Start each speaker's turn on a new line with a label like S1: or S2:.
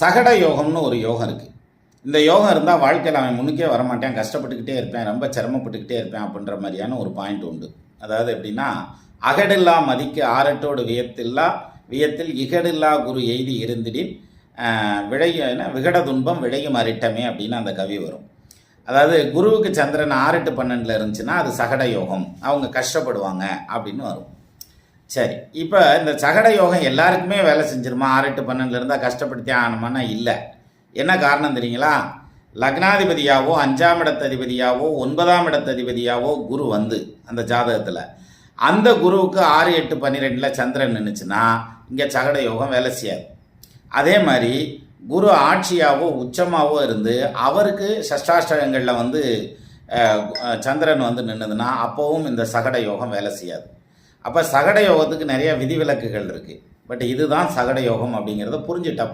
S1: சகட யோகம்னு ஒரு யோகம் இருக்குது இந்த யோகம் இருந்தால் வாழ்க்கையில் அவன் முன்னுக்கே வரமாட்டேன் கஷ்டப்பட்டுக்கிட்டே இருப்பேன் ரொம்ப சிரமப்பட்டுக்கிட்டே இருப்பேன் அப்படின்ற மாதிரியான ஒரு பாயிண்ட் உண்டு. அதாவது எப்படின்னா அகடில்லா மதிக்கு ஆரட்டோடு வியத்தில்லா வியத்தில் இகடில்லா குரு எய்தி இருந்திடின் விளைய விகட துன்பம் விழையும் அரிட்டமே அப்படின்னு அந்த கவி வரும். அதாவது குருவுக்கு சந்திரன் ஆறெட்டு பன்னெண்டில் இருந்துச்சுன்னா அது சகட யோகம். அவங்க கஷ்டப்படுவாங்க அப்படின்னு வரும். சரி இப்போ இந்த சகட யோகம் எல்லாருக்குமே வேலை செஞ்சிருமா? ஆறு எட்டு பன்னெண்டுல இருந்தால் கஷ்டப்படுத்தி ஆகணுமானா இல்லை. என்ன காரணம் தெரியுங்களா? லக்னாதிபதியாவோ அஞ்சாம் இடத்ததிபதியாவோ ஒன்பதாம் இடத்ததிபதியாவோ குரு வந்து அந்த ஜாதகத்தில். அந்த குருவுக்கு ஆறு எட்டு பன்னிரெண்டில் சந்திரன் நின்றுச்சுன்னா இங்கே சகட யோகம் வேலை செய்யாது. அதே மாதிரி குரு ஆட்சியாவோ உச்சமாவோ இருந்து அவருக்கு சஷ்டாஷ்டகங்களில் வந்து சந்திரன் வந்து நின்றுதுன்னா அப்போவும் இந்த சகட யோகம் வேலை செய்யாது. அப்போ சகட யோகத்துக்கு நிறைய விதிவிலக்குகள் இருக்குது பட் இதுதான் சகட யோகம் அப்படிங்கிறத புரிஞ்சுட்டா